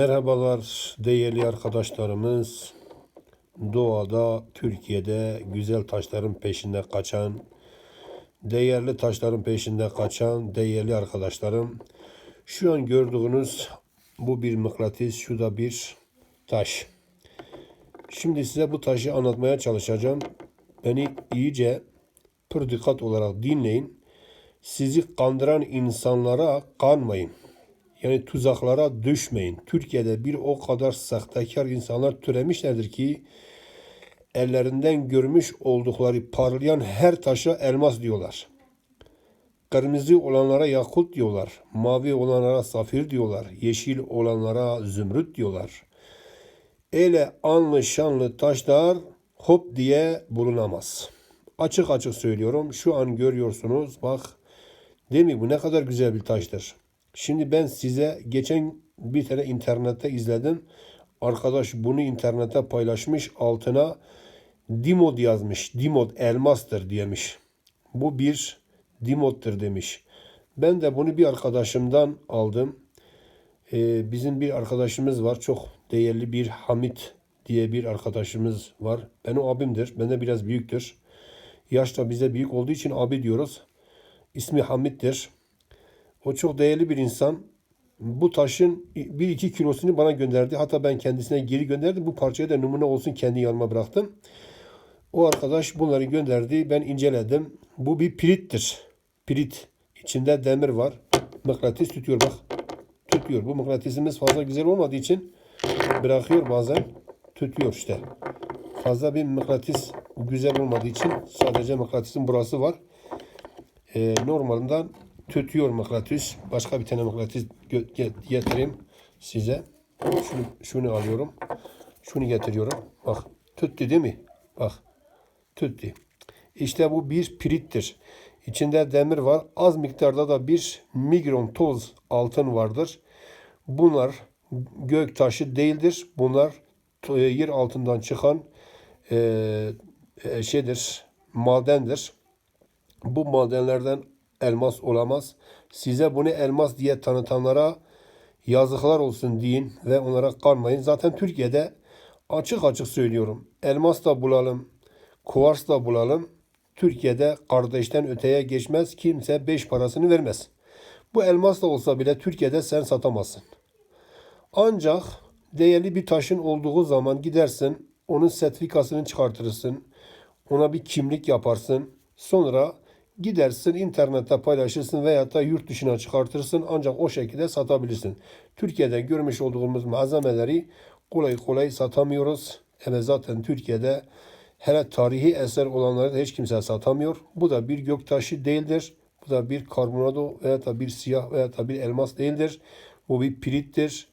Merhabalar değerli arkadaşlarımız. Doğada, Türkiye'de güzel taşların peşinde kaçan, değerli taşların peşinde kaçan değerli arkadaşlarım. Şu an gördüğünüz bu bir mıknatıs, şu da bir taş. Şimdi size bu taşı anlatmaya çalışacağım. Beni iyice pür olarak dinleyin. Sizi kandıran insanlara kanmayın. Yani tuzaklara düşmeyin. Türkiye'de bir o kadar sahtekar insanlar türemişlerdir ki ellerinden görmüş oldukları parlayan her taşa elmas diyorlar. Kırmızı olanlara yakut diyorlar. Mavi olanlara safir diyorlar. Yeşil olanlara zümrüt diyorlar. Öyle anlı şanlı taşlar hop diye bulunamaz. Açık açık söylüyorum. Şu an görüyorsunuz. Bak değil mi? Bu ne kadar güzel bir taştır. Şimdi ben size geçen bir tane internette izledim. Arkadaş bunu internette paylaşmış. Altına Dimod yazmış. Dimod elmastır demiş. Bu bir Dimod'dur demiş. Ben de bunu bir arkadaşımdan aldım. Ee, bizim bir arkadaşımız var. Çok değerli bir Hamit diye bir arkadaşımız var. Benim abimdir. Benden biraz büyüktür. Yaşta bize büyük olduğu için abi diyoruz. İsmi Hamit'tir. O çok değerli bir insan. Bu taşın 1-2 kilosunu bana gönderdi. Hatta ben kendisine geri gönderdim. Bu parçayı da numune olsun kendi yanıma bıraktım. O arkadaş bunları gönderdi. Ben inceledim. Bu bir pirittir. Pirit. İçinde demir var. Mıknatıs tutuyor bak. Tutuyor. Bu mıknatısımız fazla güzel olmadığı için bırakıyor bazen. Tutuyor işte. Fazla bir mıknatıs güzel olmadığı için sadece mıknatısın burası var. Ee, normalinden tutuyor mıknatıs. Başka bir tane mıknatıs getireyim size. Şunu, şunu alıyorum. Şunu getiriyorum. Bak tuttu değil mi? Bak tuttu. İşte bu bir pirittir. İçinde demir var. Az miktarda da bir migron toz altın vardır. Bunlar gök taşı değildir. Bunlar e, yer altından çıkan e, e, şeydir, madendir. Bu madenlerden elmas olamaz. Size bunu elmas diye tanıtanlara yazıklar olsun deyin ve onlara kanmayın. Zaten Türkiye'de açık açık söylüyorum. Elmas da bulalım, kuvars da bulalım. Türkiye'de kardeşten öteye geçmez. Kimse beş parasını vermez. Bu elmas da olsa bile Türkiye'de sen satamazsın. Ancak değerli bir taşın olduğu zaman gidersin, onun sertifikasını çıkartırsın, ona bir kimlik yaparsın. Sonra gidersin internette paylaşırsın veya da yurt dışına çıkartırsın ancak o şekilde satabilirsin. Türkiye'de görmüş olduğumuz malzemeleri kolay kolay satamıyoruz. Evet zaten Türkiye'de hele tarihi eser olanları da hiç kimse satamıyor. Bu da bir göktaşı değildir. Bu da bir karbonado veya da bir siyah veya da bir elmas değildir. Bu bir pirittir.